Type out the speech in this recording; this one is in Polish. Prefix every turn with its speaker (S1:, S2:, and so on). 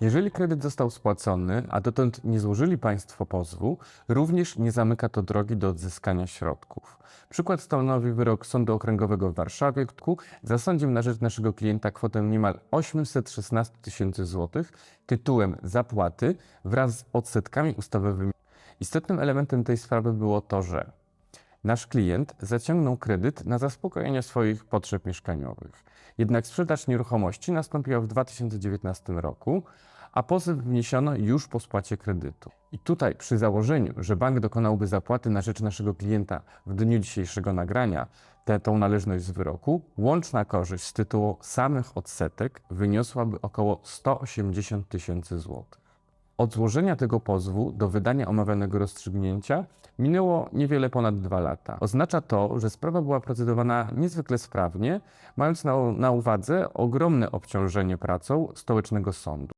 S1: Jeżeli kredyt został spłacony, a dotąd nie złożyli Państwo pozwu, również nie zamyka to drogi do odzyskania środków. Przykład stanowi wyrok Sądu Okręgowego w Warszawie, który zasądził na rzecz naszego klienta kwotę niemal 816 tysięcy złotych tytułem zapłaty wraz z odsetkami ustawowymi. Istotnym elementem tej sprawy było to, że Nasz klient zaciągnął kredyt na zaspokojenie swoich potrzeb mieszkaniowych. Jednak sprzedaż nieruchomości nastąpiła w 2019 roku, a pozew wniesiono już po spłacie kredytu. I tutaj, przy założeniu, że bank dokonałby zapłaty na rzecz naszego klienta w dniu dzisiejszego nagrania, tę tą należność z wyroku, łączna korzyść z tytułu samych odsetek wyniosłaby około 180 tysięcy złotych. Od złożenia tego pozwu do wydania omawianego rozstrzygnięcia minęło niewiele ponad dwa lata. Oznacza to, że sprawa była procedowana niezwykle sprawnie, mając na, na uwadze ogromne obciążenie pracą stołecznego sądu.